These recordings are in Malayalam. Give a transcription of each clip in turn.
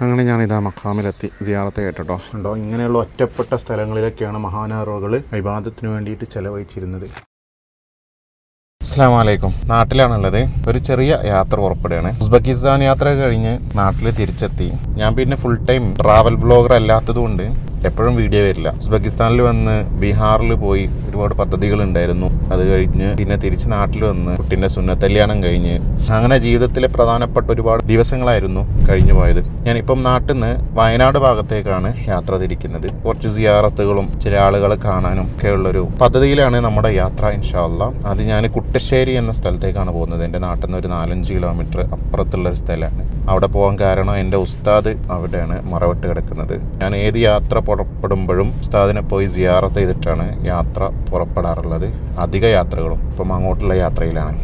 അങ്ങനെ ഞാൻ ഇതാ മക്കാമിലെത്തി സിയാറത്ത് കേട്ടോ ഉണ്ടോ ഇങ്ങനെയുള്ള ഒറ്റപ്പെട്ട സ്ഥലങ്ങളിലൊക്കെയാണ് മഹാനാറുകൾ വിവാദത്തിന് വേണ്ടിയിട്ട് ചെലവഴിച്ചിരുന്നത്. അസ്സാം വലൈക്കും നാട്ടിലാണുള്ളത്. ഒരു ചെറിയ യാത്ര പുറപ്പെടുകയാണ്. ഉസ്ബെക്കിസ്ഥാൻ യാത്ര കഴിഞ്ഞ് നാട്ടിൽ തിരിച്ചെത്തി. ഞാൻ പിന്നെ ഫുൾ ടൈം ട്രാവൽ ബ്ലോഗർ അല്ലാത്തതുകൊണ്ട് എപ്പോഴും വീഡിയോ വരില്ല. ഉസ്ബെക്കിസ്ഥാനിൽ വന്ന് ബീഹാറിൽ പോയി ഒരുപാട് പദ്ധതികൾ ഉണ്ടായിരുന്നു. അത് കഴിഞ്ഞ് പിന്നെ തിരിച്ച് നാട്ടിൽ വന്ന് കുട്ടിന്റെ സുന്നത്തല്യാണം കഴിഞ്ഞ് അങ്ങനെ ജീവിതത്തിലെ പ്രധാനപ്പെട്ട ഒരുപാട് ദിവസങ്ങളായിരുന്നു കഴിഞ്ഞു പോയത്. ഞാനിപ്പം നാട്ടിൽ നിന്ന് വയനാട് ഭാഗത്തേക്കാണ് യാത്ര തിരിക്കുന്നത്. കുറച്ച് സിയാറത്തുകളും ചില ആളുകളെ കാണാനും ഒക്കെ ഉള്ളൊരു പദ്ധതിയിലാണ് നമ്മുടെ യാത്ര ഇൻഷാല്ല അത് ഞാൻ കുട്ടശ്ശേരി എന്ന സ്ഥലത്തേക്കാണ് പോകുന്നത്. എന്റെ നാട്ടിൽ നിന്ന് ഒരു നാലഞ്ച് കിലോമീറ്റർ അപ്പുറത്തുള്ള ഒരു സ്ഥലമാണ്. അവിടെ പോകാൻ കാരണം എന്റെ ഉസ്താദ് അവിടെയാണ് മറവിട്ട് കിടക്കുന്നത്. ഞാൻ ഏത് യാത്ര പുറപ്പെടുമ്പോഴും ഉസ്താദിനെ പോയി സിയാറത്ത് ചെയ്തിട്ടാണ് യാത്ര പുറപ്പെടാറുള്ളത്. അധിക യാത്രകളും ഇപ്പം അങ്ങോട്ടുള്ള യാത്രയിലാണ്.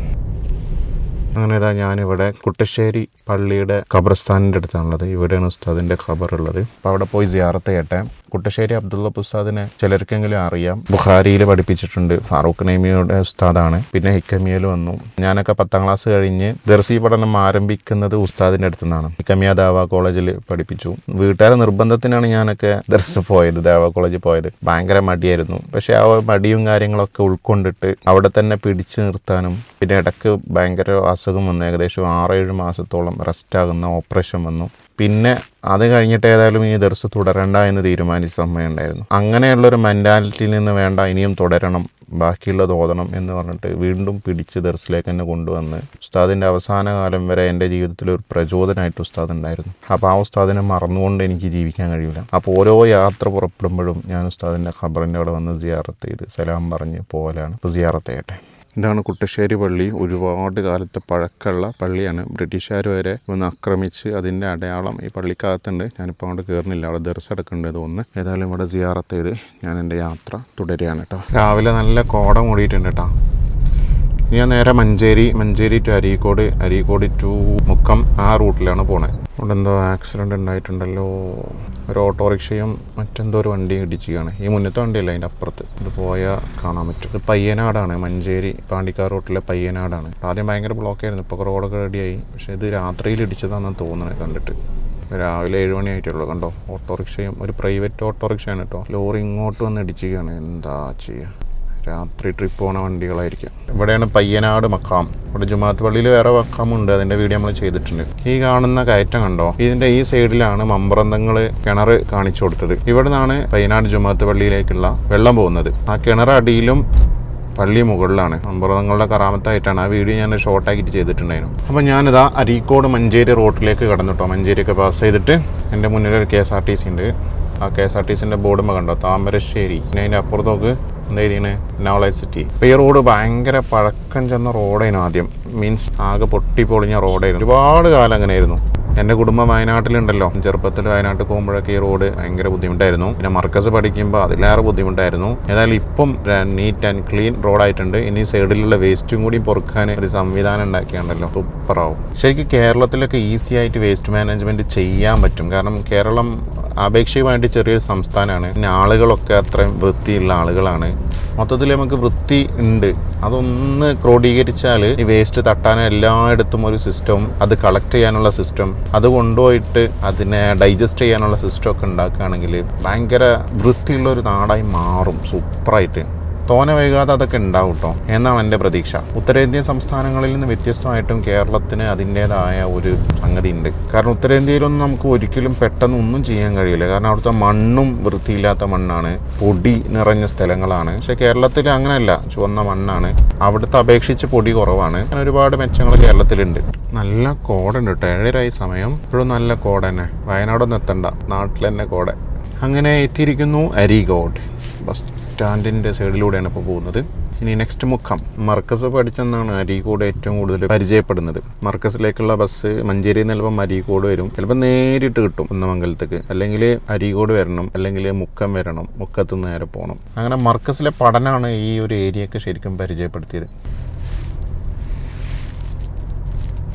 അങ്ങനെ ഇതാ ഞാനിവിടെ കുട്ടശ്ശേരി പള്ളിയുടെ ഖബർസ്ഥാനിന്റെ അടുത്താണുള്ളത്. ഇവിടെയാണ് ഉസ്താദിന്റെ ഖബർ ഉള്ളത് അപ്പോൾ അവിടെ പോയി സിയാറത്ത് കേട്ടെ. കുട്ടശ്ശേരി അബ്ദുള്ള ഉസ്താദിനെ ചിലർക്കെങ്കിലും അറിയാം. ബുഖാരിയിൽ പഠിപ്പിച്ചിട്ടുണ്ട്. ഫാറൂഖ് നൈമിയുടെ ഉസ്താദാണ്. പിന്നെ ഹിക്കമിയയിൽ വന്നു. ഞാനൊക്കെ പത്താം ക്ലാസ് കഴിഞ്ഞ് ദർസി പഠനം ആരംഭിക്കുന്നത് ഉസ്താദിന്റെ അടുത്തു നിന്നാണ് ഹിക്കമിയ ദാവ കോളേജിൽ പഠിപ്പിച്ചു. വീട്ടുകാരെ നിർബന്ധത്തിനാണ് ഞാനൊക്കെ ദർസ് പോയത് ദാവ കോളേജിൽ പോയത്. ഭയങ്കര മടിയായിരുന്നു. പക്ഷേ ആ മടിയും കാര്യങ്ങളൊക്കെ ഉൾക്കൊണ്ടിട്ട് അവിടെ തന്നെ പിടിച്ചു നിർത്താനും പിന്നെ ഇടയ്ക്ക് ഭയങ്കര അസുഖം വന്നു ഏകദേശം ആറേഴ് മാസത്തോളം റെസ്റ്റ് ആകുന്ന ഓപ്പറേഷൻ വന്നു. പിന്നെ അത് കഴിഞ്ഞിട്ട് ഏതായാലും ഈ ദർസ് തുടരണ്ട എന്ന് തീരുമാനിച്ച സമയം ഉണ്ടായിരുന്നു അങ്ങനെയുള്ളൊരു മെന്റാലിറ്റിയിൽ നിന്ന് വേണ്ട ഇനിയും തുടരണം ബാക്കിയുള്ളത് ഓതണം എന്ന് പറഞ്ഞിട്ട് വീണ്ടും പിടിച്ച് ദർസിലേക്ക് തന്നെ കൊണ്ടുവന്ന് ഉസ്താദിന്റെ അവസാന കാലം വരെ എന്റെ ജീവിതത്തിൽ ഒരു പ്രചോദനമായിട്ട് ഉസ്താദ് ഉണ്ടായിരുന്നു അപ്പോൾ ആ ഉസ്താദിനെ മറന്നുകൊണ്ട് എനിക്ക് ജീവിക്കാൻ കഴിയില്ല. അപ്പോൾ ഓരോ യാത്ര പുറപ്പെടുമ്പോഴും ഞാൻ ഉസ്താദിന്റെ ഖബറിന്റെ അവിടെ വന്ന് സിയാറത്ത് ചെയ്ത് സലാം പറഞ്ഞ് പോകലാണ് ഇപ്പോൾ സിയാറത്ത് ഇതാണ് കുട്ടശ്ശേരി പള്ളി. ഒരുപാട് കാലത്തെ പഴക്കമുള്ള പള്ളിയാണ്. ബ്രിട്ടീഷുകാർ വരെ വന്ന് ആക്രമിച്ച് അതിന്റെ അടയാളം ഈ പള്ളിക്കകത്തുണ്ട്. ഞാനിപ്പോൾ അങ്ങോട്ട് കയറുന്നില്ല അവിടെ ദർശനം എടുക്കേണ്ടത് തോന്നുന്നു ഏതായാലും ഇവിടെ സിയാറത്ത് ചെയ്ത് ഞാൻ എന്റെ യാത്ര തുടരുകയാണ് കേട്ടോ. രാവിലെ നല്ല കോട മൂടിയിട്ടുണ്ട് കേട്ടോ. ഞാൻ നേരെ മഞ്ചേരി മഞ്ചേരി ടു അരീക്കോട് അരീക്കോട് ടു മുക്കം ആ റൂട്ടിലാണ് പോണത് അവിടെ എന്തോ ആക്സിഡന്റ് ഉണ്ടായിട്ടുണ്ടല്ലോ. ഒരു ഓട്ടോറിക്ഷയും മറ്റെന്തോ ഒരു വണ്ടിയും ഇടിച്ചുകയാണ് ഈ മുന്നത്തെ വണ്ടിയല്ല അതിന്റെ അപ്പുറത്ത്. ഇത് പോയാൽ കാണാൻ പറ്റും. ഇത് പയ്യനാടാണ് മഞ്ചേരി പാണ്ടിക്കാർ റോട്ടിലെ പയ്യനാടാണ്. ആദ്യം ഭയങ്കര ബ്ലോക്കായിരുന്നു ഇപ്പോൾ റോഡൊക്കെ റെഡിയായി. പക്ഷേ ഇത് രാത്രിയിൽ ഇടിച്ചതാണെന്ന് തോന്നുന്നത് കണ്ടിട്ട്. രാവിലെ ഏഴ് മണി ആയിട്ടുള്ളൂ കണ്ടോ? ഓട്ടോറിക്ഷയും ഒരു പ്രൈവറ്റ് ഓട്ടോറിക്ഷയാണ് കേട്ടോ. ലോറി ഇങ്ങോട്ട് വന്ന് ഇടിച്ചുകയാണ് എന്താ ചെയ്യുക? രാത്രി ട്രിപ്പ് പോണ വണ്ടികളായിരിക്കും. ഇവിടെയാണ് പയ്യനാട് മക്കാം. ഇവിടെ ജുമാത്ത് പള്ളിയിൽ വേറെ മക്കാമുണ്ട്. അതിന്റെ വീഡിയോ നമ്മൾ ചെയ്തിട്ടുണ്ട്. ഈ കാണുന്ന കയറ്റം കണ്ടോ? ഇതിന്റെ ഈ സൈഡിലാണ് മമ്പ്രന്തങ്ങൾ കിണർ കാണിച്ചു കൊടുത്തത്. ഇവിടെ നിന്നാണ് പയ്യനാട് ജുമാത്ത് പള്ളിയിലേക്കുള്ള വെള്ളം പോകുന്നത്. ആ കിണർ അടിയിലും പള്ളി മുകളിലാണ്. അമ്പ്രതങ്ങളുടെ കറാമത്തായിട്ടാണ് ആ വീഡിയോ ഞാൻ ഷോർട്ടാക്കിയിട്ട് ചെയ്തിട്ടുണ്ടായിരുന്നു. അപ്പോൾ ഞാനിതാ അരീക്കോട് മഞ്ചേരി റോട്ടിലേക്ക് കടന്നു മഞ്ചേരിയൊക്കെ പാസ് ചെയ്തിട്ട് എന്റെ മുന്നിൽ ഒരു K S R T C ഉണ്ട്. ആ കെ എസ് ആർ ടി സിന്റെ ബോർഡ് കണ്ടോ? താമരശ്ശേരി. പിന്നെ അതിന്റെ അപ്പുറത്ത് നോക്ക് എന്താ എഴുതിയാണ് നോളജ് സിറ്റി ഇപ്പോൾ ഈ റോഡ് ഭയങ്കര പഴക്കം ചെന്ന റോഡായിരുന്നു ആദ്യം. മീൻസ് ആകെ പൊട്ടി പൊളിഞ്ഞ റോഡായിരുന്നു ഒരുപാട് കാലം അങ്ങനെയായിരുന്നു. എന്റെ കുടുംബം വയനാട്ടിലുണ്ടല്ലോ. ചെറുപ്പത്തിൽ വയനാട്ടിൽ പോകുമ്പോഴൊക്കെ ഈ റോഡ് ഭയങ്കര ബുദ്ധിമുട്ടായിരുന്നു. പിന്നെ മർക്കസ് പഠിക്കുമ്പോൾ അതിലേറെ ബുദ്ധിമുട്ടായിരുന്നു. ഏതായാലും ഇപ്പം നീറ്റ് ആൻഡ് ക്ലീൻ റോഡായിട്ടുണ്ട് ഇനി സൈഡിലുള്ള വേസ്റ്റും കൂടി പൊറുക്കാൻ ഒരു സംവിധാനം ഉണ്ടാക്കിയാണ്ടല്ലോ. സൂപ്പറാവും ശരിക്കും കേരളത്തിലൊക്കെ ഈസി ആയിട്ട് വേസ്റ്റ് മാനേജ്മെന്റ് ചെയ്യാൻ പറ്റും. കാരണം കേരളം ആപേക്ഷികമായിട്ട് ചെറിയൊരു സംസ്ഥാനമാണ്. പിന്നെ ആളുകളൊക്കെ അത്രയും വൃത്തിയുള്ള ആളുകളാണ്. മൊത്തത്തിൽ നമുക്ക് വൃത്തി ഉണ്ട്. അതൊന്ന് ക്രോഡീകരിച്ചാൽ ഈ വേസ്റ്റ് തട്ടാൻ എല്ലായിടത്തും ഒരു സിസ്റ്റം അത് കളക്ട് ചെയ്യാനുള്ള സിസ്റ്റം അത് കൊണ്ടുപോയിട്ട് അതിനെ ഡൈജസ്റ്റ് ചെയ്യാനുള്ള സിസ്റ്റമൊക്കെ ഉണ്ടാക്കുകയാണെങ്കിൽ ഭയങ്കര വൃത്തിയുള്ള ഒരു നാടായി മാറും. സൂപ്പറായിട്ട് തോനെ വൈകാതെ അതൊക്കെ ഉണ്ടാവും കേട്ടോ എന്നാണ് എന്റെ പ്രതീക്ഷ. ഉത്തരേന്ത്യൻ സംസ്ഥാനങ്ങളിൽ നിന്ന് വ്യത്യസ്തമായിട്ടും കേരളത്തിന് അതിന്റേതായ ഒരു സംഗതി ഉണ്ട് കാരണം ഉത്തരേന്ത്യയിലൊന്നും നമുക്ക് ഒരിക്കലും പെട്ടെന്ന് ഒന്നും ചെയ്യാൻ കഴിയില്ല. കാരണം അവിടുത്തെ മണ്ണും വൃത്തിയില്ലാത്ത മണ്ണാണ്. പൊടി നിറഞ്ഞ സ്ഥലങ്ങളാണ്. പക്ഷെ കേരളത്തിൽ അങ്ങനെയല്ല. ചുവന്ന മണ്ണാണ്. അവിടുത്തെ അപേക്ഷിച്ച് പൊടി കുറവാണ്. അങ്ങനെ ഒരുപാട് മെച്ചങ്ങൾ കേരളത്തിലുണ്ട്. നല്ല കോടുണ്ട് കേട്ടോ ഏഴരായി സമയം. ഇപ്പോഴും നല്ല കോട തന്നെ. വയനാടൊന്നും എത്തണ്ട. നാട്ടിൽ തന്നെ കോട. അങ്ങനെ എത്തിയിരിക്കുന്നു അരിഗോഡ് ബസ് സ്റ്റാൻഡിന്റെ സൈഡിലൂടെയാണ് ഇപ്പോൾ പോകുന്നത്. ഇനി നെക്സ്റ്റ് മുഖം. മർക്കസ് പഠിച്ചെന്നാണ് അരീക്കോട് ഏറ്റവും കൂടുതൽ പരിചയപ്പെടുന്നത്. മർക്കസിലേക്കുള്ള ബസ് മഞ്ചേരി നിന്ന് ചിലപ്പോൾ അരീക്കോട് വരും. ചിലപ്പോൾ നേരിട്ട് കിട്ടും കുന്നമംഗലത്തേക്ക്. അല്ലെങ്കിൽ അരീക്കോട് വരണം അല്ലെങ്കിൽ മുക്കം വരണം മുക്കത്ത് നേരെ പോകണം. അങ്ങനെ മർക്കസിലെ പഠനമാണ് ഈ ഒരു ഏരിയയ്ക്ക് ശരിക്കും പരിചയപ്പെടുത്തിയത്.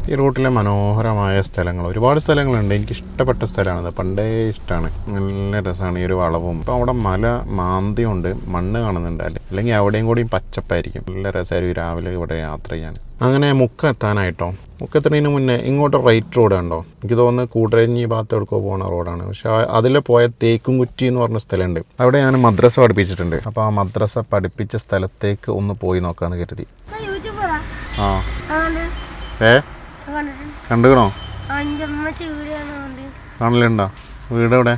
ഈ റൂട്ടിലെ മനോഹരമായ സ്ഥലങ്ങൾ. ഒരുപാട് സ്ഥലങ്ങളുണ്ട്. എനിക്ക് ഇഷ്ടപ്പെട്ട സ്ഥലമാണത് പണ്ടേ ഇഷ്ടമാണ് നല്ല രസമാണ്. ഈ ഒരു വളവും. അപ്പോൾ അവിടെ മല മാന്തിയുണ്ട് മണ്ണ് കാണുന്നുണ്ട് അല്ലെങ്കിൽ അവിടെയും കൂടി പച്ചപ്പായിരിക്കും. നല്ല രസമായിരിക്കും രാവിലെ ഇവിടെ യാത്ര ചെയ്യാൻ. അങ്ങനെ മുക്ക എത്താനായിട്ടോ? മുക്കം എത്തുന്നതിന് മുന്നേ ഇങ്ങോട്ട് റൈറ്റ് റോഡ് ഉണ്ടോ എനിക്ക് തോന്നുന്നു കൂടരഞ്ഞി ഭാഗത്ത് പോകുന്ന റോഡാണ് പക്ഷെ അതിൽ പോയ തേക്കുംകുറ്റി എന്ന് പറഞ്ഞ സ്ഥലമുണ്ട്. അവിടെ ഞാൻ മദ്രസ പഠിപ്പിച്ചിട്ടുണ്ട്. അപ്പോൾ ആ മദ്രസ പഠിപ്പിച്ച സ്ഥലത്തേക്ക് ഒന്ന് പോയി നോക്കാമെന്ന് കരുതി. ആ ഏ? കണ്ടുകണോ കാണലുണ്ടോ? വീട് എവിടെ?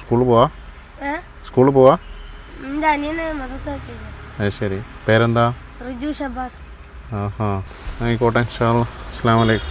സ്കൂളിൽ പോവാ? സ്കൂളിൽ പോവാ? അത് ശരി. പേരെന്താ? റിജു ഷബാസ്. ആഹാ. ആയിക്കോട്ടെ ഇൻഷാല്ലാ അസ്സാം വലൈക്കും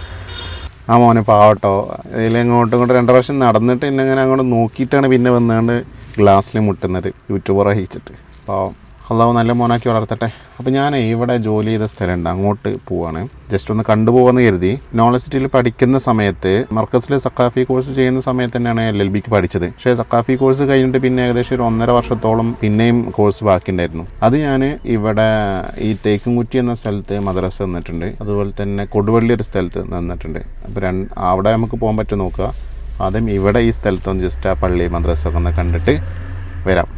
ആ മോനെ പാവട്ടോ. ഇതിൽ അങ്ങോട്ടും ഇങ്ങോട്ടും രണ്ട് പ്രാവശ്യം നടന്നിട്ട് എന്നെ അങ്ങനെ അങ്ങോട്ട് നോക്കിയിട്ടാണ് പിന്നെ വന്നാണ്ട് ഗ്ലാസ്സിൽ മുട്ടുന്നത്. യൂട്യൂബർ അയച്ചിട്ട് പാവം. അള്ളാഹു നല്ല മോനാക്കി വളർത്തട്ടെ. അപ്പോൾ ഞാൻ ഇവിടെ ജോലി ചെയ്ത സ്ഥലമുണ്ട്. അങ്ങോട്ട് പോവാണ്. ജസ്റ്റ് ഒന്ന് കണ്ടുപോകാമെന്ന് കരുതി. നോളജ് സിറ്റിയിൽ പഠിക്കുന്ന സമയത്ത് മർക്കസിൽ സക്കാഫി കോഴ്സ് ചെയ്യുന്ന സമയത്ത് തന്നെയാണ് എൽ എൽ ബിക്ക് പഠിച്ചത്. പക്ഷേ സക്കാഫി കോഴ്സ് കഴിഞ്ഞിട്ട് പിന്നെ ഏകദേശം ഒരു ഒന്നര വർഷത്തോളം പിന്നെയും കോഴ്സ് ബാക്കിയുണ്ടായിരുന്നു. അത് ഞാൻ ഇവിടെ ഈ തേക്കുംകുറ്റി എന്ന സ്ഥലത്ത് മദ്രസ നിന്നിട്ടുണ്ട് അതുപോലെ തന്നെ കൊടുവള്ളി ഒരു സ്ഥലത്ത് നിന്നിട്ടുണ്ട് അപ്പോൾ രണ്ട് അവിടെ നമുക്ക് പോകാൻ പറ്റും നോക്കുക. ആദ്യം ഇവിടെ ഈ സ്ഥലത്തൊന്ന് ജസ്റ്റ് ആ പള്ളി മദ്രസ ഒന്ന് കണ്ടിട്ട് വരാം.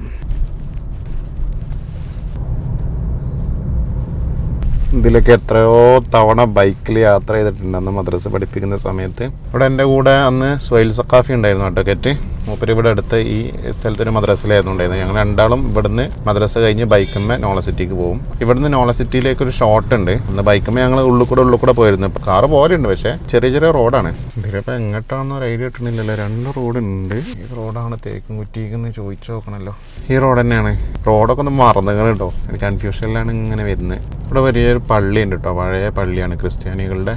ഇതിലൊക്കെ എത്രയോ തവണ ബൈക്കിൽ യാത്ര ചെയ്തിട്ടുണ്ട് അന്ന് മദ്രസ പഠിപ്പിക്കുന്ന സമയത്ത്. ഇവിടെ എന്റെ കൂടെ അന്ന് സ്വൈൽ സക്കാഫി ഉണ്ടായിരുന്നു അഡ്വക്കേറ്റ്. മൂപ്പര് ഇവിടെ അടുത്ത് ഈ സ്ഥലത്തൊരു മദ്രസയിലായിരുന്നു ഉണ്ടായിരുന്നത്. ഞങ്ങൾ രണ്ടാളും ഇവിടുന്ന് മദ്രസ കഴിഞ്ഞ് ബൈക്കുമ്മ നോള സിറ്റിക്ക് പോകും ഇവിടുന്ന് നോള സിറ്റിയിലേക്ക് ഒരു ഷോർട്ട് ഉണ്ട്. അന്ന് ബൈക്കുമ്മ ഞങ്ങൾ ഉള്ളിൽ കൂടെ ഉള്ളിൽ കൂടെ പോയിരുന്നു. ഇപ്പം കാറ് പോരുണ്ട് പക്ഷേ ചെറിയ ചെറിയ റോഡാണ്. ഇതിലിപ്പോൾ എങ്ങോട്ടാണെന്ന് ഒരു ഐഡിയ കിട്ടണില്ലല്ലോ രണ്ട് റോഡുണ്ട്. ഈ റോഡാണ് തേക്കും കുറ്റിക്കെന്ന് ചോദിച്ചു നോക്കണല്ലോ. ഈ റോഡ് തന്നെയാണ്. റോഡൊക്കെ ഒന്ന് മറന്നുകൾ കേട്ടോ ഒരു കൺഫ്യൂഷനിലാണ് ഇങ്ങനെ വരുന്നത്. ഇവിടെ വലിയൊരു പള്ളിയുണ്ട് കേട്ടോ പഴയ പള്ളിയാണ്. ക്രിസ്ത്യാനികളുടെ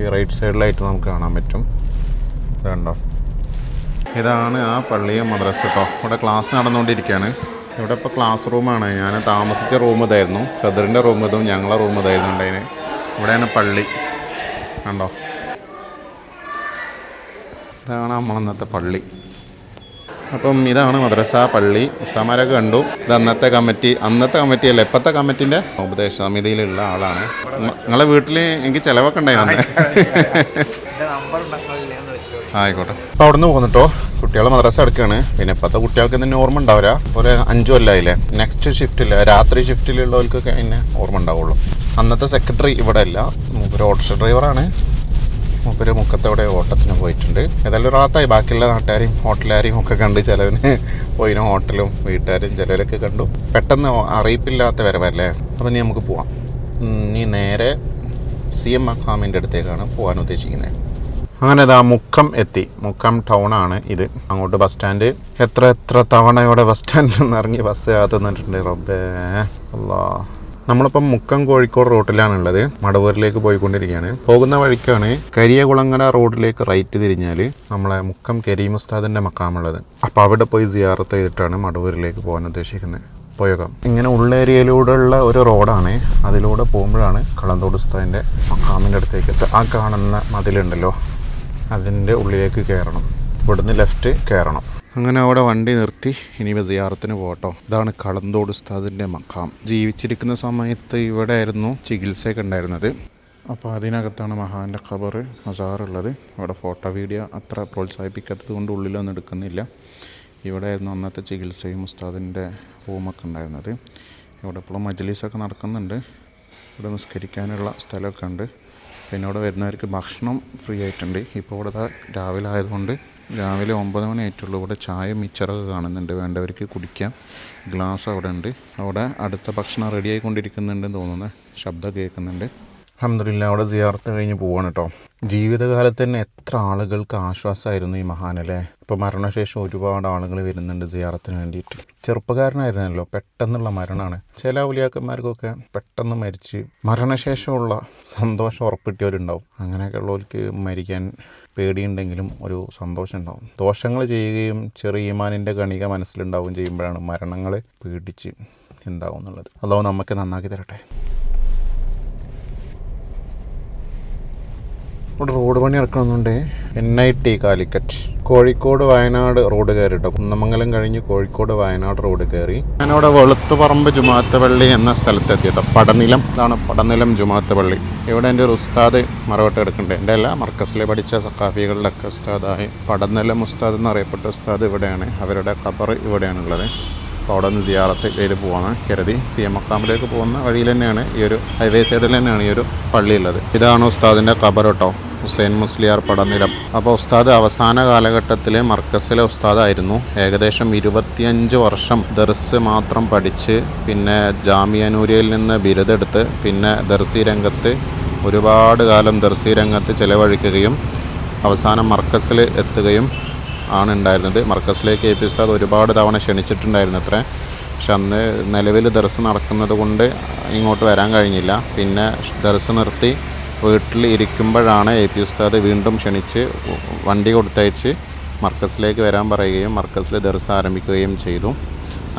ഈ റൈറ്റ് സൈഡിലായിട്ട് നമുക്ക് കാണാൻ പറ്റും. ഇതുണ്ടോ? ഇതാണ് ആ പള്ളിയും മദ്രസ കേട്ടോ ഇവിടെ ക്ലാസ് നടന്നുകൊണ്ടിരിക്കുകയാണ്. ഇവിടെ ഇപ്പോൾ ക്ലാസ് റൂമാണ് ഞാൻ താമസിച്ച റൂം ഇതായിരുന്നു. സദറിന്റെ റൂം ഇതും ഞങ്ങളെ റൂം ഇതായിരുന്നു ഉണ്ടായിന് ഇവിടെയാണ് പള്ളി. കണ്ടോ? ഇതാണ് നമ്മളന്നത്തെ പള്ളി. അപ്പം ഇതാണ് മദ്രസ പള്ളി. ഉസ്താമാരൊക്കെ കണ്ടു. ഇത് അന്നത്തെ കമ്മിറ്റി. അന്നത്തെ കമ്മിറ്റി അല്ല ഇപ്പോഴത്തെ കമ്മിറ്റിന്റെ ഉപദേശ സമിതിയിലുള്ള ആളാണ്. നിങ്ങ- നിങ്ങളെ വീട്ടിൽ എനിക്ക് ചിലവൊക്കെ ഉണ്ടായിരുന്നു. ആയിക്കോട്ടെ. അപ്പോൾ അവിടെ നിന്ന് പോന്നിട്ടോ? കുട്ടികൾ മദ്രസ എടുക്കുകയാണ് പിന്നെ ഇപ്പോഴത്തെ കുട്ടികൾക്ക് ഇതിന് ഓർമ്മ ഉണ്ടാവില്ല ഒരു അഞ്ചു കൊല്ലമായില്ലേ നെക്സ്റ്റ് ഷിഫ്റ്റിൽ രാത്രി ഷിഫ്റ്റിലുള്ളവർക്കൊക്കെ അതിനെ ഓർമ്മ ഉണ്ടാവുള്ളൂ. അന്നത്തെ സെക്രട്ടറി ഇവിടെ അല്ല. ഒരു ഓട്ടോ ഡ്രൈവറാണ് മൂപ്പര് മുക്കത്തോടെ ഓട്ടത്തിന് പോയിട്ടുണ്ട്. ഏതായാലും റാത്തായി. ബാക്കിയുള്ള നാട്ടുകാരെയും ഹോട്ടലുകാരെയും ഒക്കെ കണ്ട് ചിലവിന് പോയിന് ഹോട്ടലും വീട്ടുകാരും ചിലവരൊക്കെ കണ്ടു. പെട്ടെന്ന് അറിയിപ്പില്ലാത്ത വരവല്ലേ? അപ്പം നീ നമുക്ക് പോവാം. നീ നേരെ സി എം മഖാമിന്റെ അടുത്തേക്കാണ് പോകാൻ ഉദ്ദേശിക്കുന്നത്. അങ്ങനെ ഇതാ മുക്കം എത്തി. മുക്കം ടൗണാണ് ഇത്. അങ്ങോട്ട് ബസ് സ്റ്റാൻഡ് എത്ര എത്ര തവണയോടെ ബസ് സ്റ്റാൻഡിൽ നിന്ന് ഇറങ്ങി ബസ് കാത്തു നിന്നിട്ടുണ്ട് റബ്ബേ. അല്ലാ നമ്മളിപ്പം മുക്കം കോഴിക്കോട് റൂട്ടിലാണുള്ളത്. മടവൂരിലേക്ക് പോയിക്കൊണ്ടിരിക്കുകയാണ്. പോകുന്ന വഴിക്കാണ് കരിയകുളങ്ങര റോഡിലേക്ക് റൈറ്റ് തിരിഞ്ഞാൽ നമ്മളെ മുക്കം കരീം ഉസ്താദിന്റെ മക്കാമുള്ളത്. അപ്പോൾ അവിടെ പോയി സിയാറത്ത് ചെയ്തിട്ടാണ് മടവൂരിലേക്ക് പോകാൻ ഉദ്ദേശിക്കുന്നത്. പോയേക്കാം. ഇങ്ങനെ ഉള്ളേരിയയിലൂടെയുള്ള ഒരു റോഡാണ്. അതിലൂടെ പോകുമ്പോഴാണ് കളന്തോട് ഉസ്താദിന്റെ മക്കാമിന്റെ അടുത്തേക്ക് എത്തുക. ആ കാണുന്ന മതിലുണ്ടല്ലോ. അതിന്റെ ഉള്ളിലേക്ക് കയറണം. ഇവിടുന്ന് ലെഫ്റ്റ് കയറണം. അങ്ങനെ അവിടെ വണ്ടി നിർത്തി. ഇനി സിയാറത്തിന് പോട്ടോ ഇതാണ് കളന്തോട് ഉസ്താദിന്റെ മഖാം. ജീവിച്ചിരിക്കുന്ന സമയത്ത് ഇവിടെ ആയിരുന്നു ചികിത്സയൊക്കെ ഉണ്ടായിരുന്നത്. അപ്പോൾ അതിനകത്താണ് മഹാന്റെ ഖബർ മസാറുള്ളത്. ഇവിടെ ഫോട്ടോ വീഡിയോ അത്ര പ്രോത്സാഹിപ്പിക്കാത്തത് കൊണ്ട് ഉള്ളിലൊന്നും എടുക്കുന്നില്ല. ഇവിടെ ആയിരുന്നു അന്നത്തെ ചികിത്സയും ഉസ്താദിന്റെ റൂമൊക്കെ ഉണ്ടായിരുന്നത്. ഇവിടെ ഇപ്പോഴും മജ്ലീസൊക്കെ നടക്കുന്നുണ്ട്. ഇവിടെ നിസ്കരിക്കാനുള്ള സ്ഥലമൊക്കെ ഉണ്ട്. പിന്നെ ഇവിടെ വരുന്നവർക്ക് ഭക്ഷണം ഫ്രീ ആയിട്ടുണ്ട്. ഇപ്പോൾ ഇവിടെ രാവിലെ ആയതുകൊണ്ട് രാവിലെ ഒമ്പത് മണി ആയിട്ടുള്ളൂ. ഇവിടെ ചായ മിച്ചറൊക്കെ കാണുന്നുണ്ട്. വേണ്ടവർക്ക് കുടിക്കാം. ഗ്ലാസ് അവിടെ ഉണ്ട് അവിടെ അടുത്ത ഭക്ഷണം റെഡി ആയിക്കൊണ്ടിരിക്കുന്നുണ്ടെന്ന് തോന്നുന്നു. ശബ്ദം കേൾക്കുന്നുണ്ട്. അഹമ്മദില്ല അവിടെ സിയാർത്ത് കഴിഞ്ഞ് പോവാണ് കേട്ടോ ജീവിതകാലത്ത് തന്നെ എത്ര ആളുകൾക്ക് ആശ്വാസമായിരുന്നു ഈ മഹാനല്ലേ? ഇപ്പോൾ മരണശേഷം ഒരുപാട് ആളുകൾ വരുന്നുണ്ട് സിയാറത്തിന് വേണ്ടിയിട്ട്. ചെറുപ്പക്കാരനായിരുന്നല്ലോ പെട്ടെന്നുള്ള മരണമാണ് ചില ഔലിയാക്കന്മാർക്കൊക്കെ പെട്ടെന്ന് മരിച്ച് മരണശേഷമുള്ള സന്തോഷം ഉറപ്പിട്ടിയവരുണ്ടാവും. അങ്ങനെയൊക്കെ ഉള്ളവർക്ക് മരിക്കാൻ പേടിയുണ്ടെങ്കിലും ഒരു സന്തോഷം ഉണ്ടാവും ദോഷങ്ങൾ ചെയ്യുകയും ചെറിയ ഈമാനിന്റെ കണിക മനസ്സിലുണ്ടാവുകയും ചെയ്യുമ്പോഴാണ് മരണങ്ങൾ പേടിച്ച് ഉണ്ടാവും എന്നുള്ളത് അതോ നമുക്ക് നന്നാക്കി തരട്ടെ. ഇവിടെ റോഡ് പണി ഇറക്കണമെന്നുണ്ട് N I T Calicut. Kozhikode Wayanad road കയറി കേട്ടോ കുന്നമംഗലം കഴിഞ്ഞ് കോഴിക്കോട് വയനാട് റോഡ് കയറി. ഞാനിവിടെ വെളുത്തുപറമ്പ് ജുമാത്തപള്ളി എന്ന സ്ഥലത്തെത്തിയത് പടനിലം ഇതാണ് പടനിലം ജുമാത്തപള്ളി. ഇവിടെ എന്റെ ഒരു ഉസ്താദ് മറവട്ട് എടുക്കുന്നുണ്ട് എന്റെ അല്ല മർക്കസിലെ പഠിച്ച സക്കാഫികളിലൊക്കെ ഉസ്താദായി. പടനിലം ഉസ്താദ് എന്നറിയപ്പെട്ട ഉസ്താദ് ഇവിടെയാണ്. അവരുടെ ഖബർ ഇവിടെയാണുള്ളത്. അപ്പോൾ അവിടെ നിന്ന് സിയാറത്ത് ചെയ്ത് പോവാണ് കരുതി സി എം അക്കാമ്പിലേക്ക് പോകുന്ന വഴിയിൽ തന്നെയാണ് ഈ ഒരു ഹൈവേ സൈഡിൽ തന്നെയാണ് ഈ ഒരു പള്ളി ഉള്ളത്. ഇതാണ് ഉസ്താദിന്റെ ഖബർ കേട്ടോ. ഹുസൈൻ മുസ്ലിയാർ പടനിലം. അപ്പോൾ ഉസ്താദ് അവസാന കാലഘട്ടത്തിലെ മർക്കസിലെ ഉസ്താദായിരുന്നു. ഏകദേശം ഇരുപത്തിയഞ്ച് വർഷം ദർസ് മാത്രം പഠിച്ച് പിന്നെ ജാമിയനൂരിയയിൽ നിന്ന് ബിരുദെടുത്ത് പിന്നെ ദർസി രംഗത്ത് ഒരുപാട് കാലം ദർസി രംഗത്ത് ചിലവഴിക്കുകയും അവസാനം മർക്കസിൽ എത്തുകയും ആണ് ഉണ്ടായിരുന്നത്. മർക്കസിലേക്ക് എ പി ഉസ്താദ് ഒരുപാട് തവണ ക്ഷണിച്ചിട്ടുണ്ടായിരുന്നു അത്ര. പക്ഷെ അന്ന് നിലവിൽ ദർസ് നടക്കുന്നത് കൊണ്ട് ഇങ്ങോട്ട് വരാൻ കഴിഞ്ഞില്ല. പിന്നെ ദർസ് നിർത്തി വീട്ടിൽ ഇരിക്കുമ്പോഴാണ് എ പി ഉസ്താദ് വീണ്ടും ക്ഷണിച്ച് വണ്ടി കൊടുത്തയച്ച് മർക്കസിലേക്ക് വരാൻ പറയുകയും മർക്കസിൽ ദർസ് ആരംഭിക്കുകയും ചെയ്തു.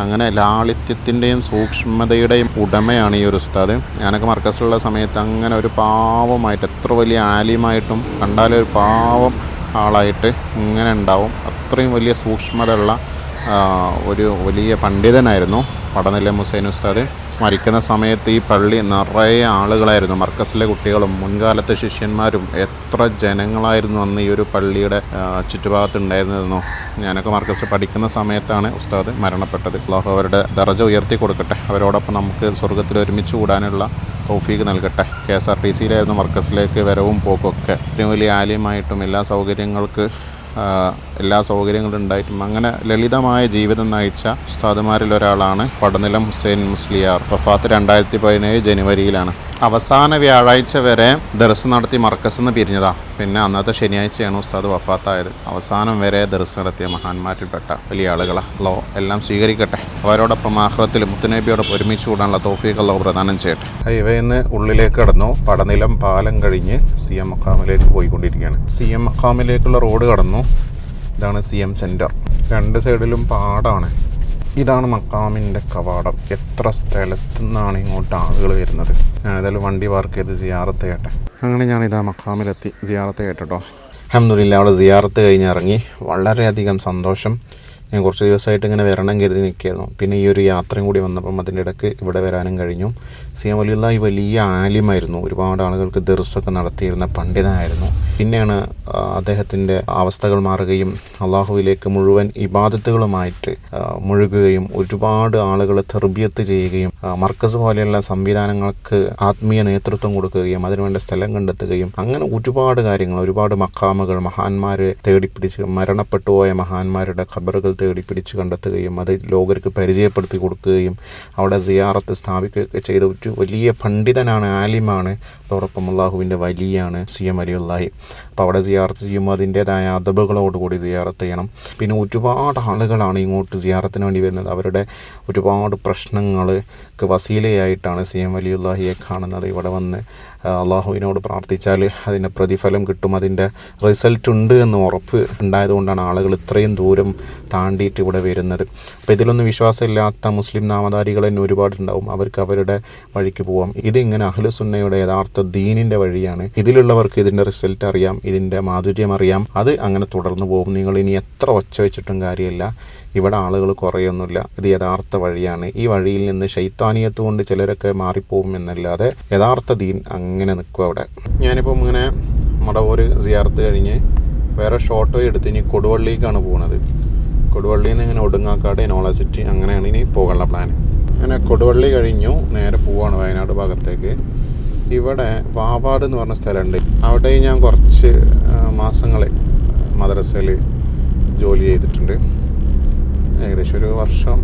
അങ്ങനെ ലാളിത്യത്തിന്റെയും സൂക്ഷ്മതയുടെയും ഉടമയാണ് ഈ ഒരു ഉസ്താദ്. ഞാനൊക്കെ മർക്കസിലുള്ള സമയത്ത് അങ്ങനെ ഒരു പാവമായിട്ട് എത്ര വലിയ ആലിമായിട്ടും കണ്ടാലൊരു പാവം ആളായിട്ട് ഇങ്ങനെ ഉണ്ടാവും. അത്രയും വലിയ സൂക്ഷ്മതയുള്ള ഒരു വലിയ പണ്ഡിതനായിരുന്നു പഠനിലെ മുസൈൻ ഉസ്താദ്. മരിക്കുന്ന സമയത്ത് ഈ പള്ളി നിറയെ ആളുകളായിരുന്നു. മർക്കസിലെ കുട്ടികളും മുൻകാലത്തെ ശിഷ്യന്മാരും എത്ര ജനങ്ങളായിരുന്നു അന്ന് ഈ ഒരു പള്ളിയുടെ ചുറ്റുഭാഗത്ത് ഉണ്ടായിരുന്നതെന്നോ ഞാനൊക്കെ മർക്കസ് പഠിക്കുന്ന സമയത്താണ് ഉസ്താദ് മരണപ്പെട്ടത്. അള്ളാഹു അവരുടെ ദർജ ഉയർത്തി കൊടുക്കട്ടെ. അവരോടൊപ്പം നമുക്ക് സ്വർഗത്തിൽ ഒരുമിച്ച് കൂടാനുള്ള തൗഫീക്ക് നൽകട്ടെ. കെ എസ് ആർ ടി സിയിലായിരുന്നു മർക്കസിലേക്ക് വരവും പോക്കൊക്കെ. ഇത്രയും വലിയ ആലയമായിട്ടും എല്ലാ സൗകര്യങ്ങൾക്ക് എല്ലാ സൗകര്യങ്ങളും ഉണ്ടായിട്ടും അങ്ങനെ ലളിതമായ ജീവിതം നയിച്ച ഉസ്താദുമാരിൽ ഒരാളാണ് പടനിലം ഹുസൈൻ മുസ്ലിയാർ. വഫാത്ത് രണ്ടായിരത്തി പതിനേഴ് ജനുവരിയിലാണ്. അവസാന വ്യാഴാഴ്ച വരെ ദർസ് നടത്തി മർക്കസ് എന്ന് പിരിഞ്ഞതാ. പിന്നെ അന്നത്തെ ശനിയാഴ്ചയാണ് ഉസ്താദ് വഫാത്തായത്. അവസാനം വരെ ദർസ് നടത്തിയ മഹാന്മാരിൽപ്പെട്ട വലിയ ആളുകളാ. എല്ലാം സ്വീകരിക്കട്ടെ. അവരോടൊപ്പം ആഹ്റത്തിൽ മുത്തുനബിയോടൊപ്പം ഒരുമിച്ച് കൂടാനുള്ള തോഫിയൊക്കെ അല്ലോ പ്രദാനം ചെയ്യട്ടെ. ഹൈവേ ഇന്ന് ഉള്ളിലേക്ക് കടന്നു. പടനിലം പാലം കഴിഞ്ഞ് സി എം മക്കാമിലേക്ക് പോയിക്കൊണ്ടിരിക്കുകയാണ്. സി എം മക്കാമിലേക്കുള്ള റോഡ് കടന്നു. ഇതാണ് സി എം സെന്റർ രണ്ട് സൈഡിലും പാടാണ്. ഇതാണ് മക്കാമിന്റെ കവാടം. എത്ര സ്ഥലത്തു നിന്നാണ് ഇങ്ങോട്ട് ആളുകൾ വരുന്നത്? ഞാനേതായാലും വണ്ടി പാർക്ക് ചെയ്ത് സിയാറത്ത് കേട്ടെ അങ്ങനെ ഞാനിതാ മക്കാമിലെത്തി. സിയാറത്ത് കേട്ടോ അഹമ്മദില്ല അവിടെ സിയാറത്ത് കഴിഞ്ഞ് ഇറങ്ങി. വളരെയധികം സന്തോഷം. ഞാൻ കുറച്ച് ദിവസമായിട്ട് ഇങ്ങനെ വരണം കരുതി നിൽക്കുകയായിരുന്നു. പിന്നെ ഈ ഒരു യാത്രയും കൂടി വന്നപ്പം അതിന്റെ ഇടയ്ക്ക് ഇവിടെ വരാനും കഴിഞ്ഞു. സി എം വലിയുള്ള ഈ വലിയ ആലിമായിരുന്നു. ഒരുപാട് ആളുകൾക്ക് ദർസൊക്കെ നടത്തിയിരുന്ന പണ്ഡിതനായിരുന്നു. പിന്നെയാണ് അദ്ദേഹത്തിന്റെ അവസ്ഥകൾ മാറുകയും അള്ളാഹുവിലേക്ക് മുഴുവൻ ഇബാദത്തുകളുമായിട്ട് മുഴുകുകയും ഒരുപാട് ആളുകൾ തെർബിയത്ത് ചെയ്യുകയും മർക്കസ് പോലെയുള്ള സംവിധാനങ്ങൾക്ക് ആത്മീയ നേതൃത്വം കൊടുക്കുകയും അതിനുവേണ്ട സ്ഥലം കണ്ടെത്തുകയും അങ്ങനെ ഒരുപാട് കാര്യങ്ങൾ ഒരുപാട് മക്കാമുകൾ മഹാന്മാരെ തേടിപ്പിടിച്ച് മരണപ്പെട്ടുപോയ മഹാന്മാരുടെ ഖബറുകൾ തേടിപ്പിടിച്ച് കണ്ടെത്തുകയും അത് ലോകർക്ക് പരിചയപ്പെടുത്തി കൊടുക്കുകയും അവിടെ സിയാറത്ത് സ്ഥാപിക്കുകയൊക്കെ ചെയ്ത ഒരു വലിയ പണ്ഡിതനാണ് ആലിമാണ് അതോടൊപ്പം അള്ളാഹുവിന്റെ വലിയാണ് സി എം അലി അള്ളാഹി അപ്പോൾ അവിടെ സിയാറത്ത് ചെയ്യുമ്പോൾ അതിന്റേതായ അതബുകളോടുകൂടി സിയാറത്ത് ചെയ്യണം. പിന്നെ ഒരുപാട് ആളുകളാണ് ഇങ്ങോട്ട് സിയാറത്തിന് വേണ്ടി വരുന്നത്. അവരുടെ ഒരുപാട് പ്രശ്നങ്ങൾക്ക് വസീലയായിട്ടാണ് സി എം അലി അള്ളാഹിയെ കാണുന്നത്. ഇവിടെ വന്ന് അള്ളാഹുവിനോട് പ്രാർത്ഥിച്ചാൽ അതിന്റെ പ്രതിഫലം കിട്ടും. അതിന്റെ റിസൾട്ട് ഉണ്ട് എന്ന് ഉറപ്പ് ഉണ്ടായതുകൊണ്ടാണ് ആളുകൾ ഇത്രയും ദൂരം താണ്ടിയിട്ട് ഇവിടെ വരുന്നത്. അപ്പോൾ ഇതിലൊന്നും വിശ്വാസമില്ലാത്ത മുസ്ലിം നാമധാരികൾ തന്നെ ഒരുപാടുണ്ടാവും. അവർക്ക് അവരുടെ വഴിക്ക് പോവാം. ഇതിങ്ങനെ അഹ്ലുസുന്നയുടെ യഥാർത്ഥ ദീനിന്റെ വഴിയാണ്. ഇതിലുള്ളവർക്ക് ഇതിന്റെ റിസൾട്ട് അറിയാം ഇതിന്റെ മാധുര്യം അറിയാം. അത് അങ്ങനെ തുടർന്നു പോകും. നിങ്ങൾ ഇനി എത്ര ഒച്ച വെച്ചിട്ടും കാര്യമില്ല. ഇവിടെ ആളുകൾ കുറയൊന്നുമില്ല. ഇത് യഥാർത്ഥ വഴിയാണ്. ഈ വഴിയിൽ നിന്ന് ശൈത്താനിയത്ത് കൊണ്ട് ചിലരൊക്കെ മാറിപ്പോകും എന്നല്ലാതെ യഥാർത്ഥ ദീൻ അങ്ങനെ നിൽക്കും അവിടെ. ഞാനിപ്പം ഇങ്ങനെ മടവൂര് സിയാർത്ത് കഴിഞ്ഞ് വേറെ ഷോർട്ട് വഴി എടുത്ത് ഇനി കൊടുവള്ളിക്കാണ് പോകുന്നത് കൊടുവള്ളിയിൽ നിന്ന് ഇങ്ങനെ ഒടുങ്ങാക്കാട് നോളസിറ്റി അങ്ങനെയാണ് ഇനി പോകാനുള്ള പ്ലാൻ അങ്ങനെ കൊടുവള്ളി കഴിഞ്ഞു നേരെ പോവാണ് വയനാട് ഭാഗത്തേക്ക്. ഇവിടെ വാവാട് എന്ന് പറഞ്ഞ സ്ഥലമുണ്ട്. അവിടെ ഞാൻ കുറച്ച് മാസങ്ങൾ മദ്രസയിൽ ജോലി ചെയ്തിട്ടുണ്ട്. ഏകദേശം ഒരു വർഷം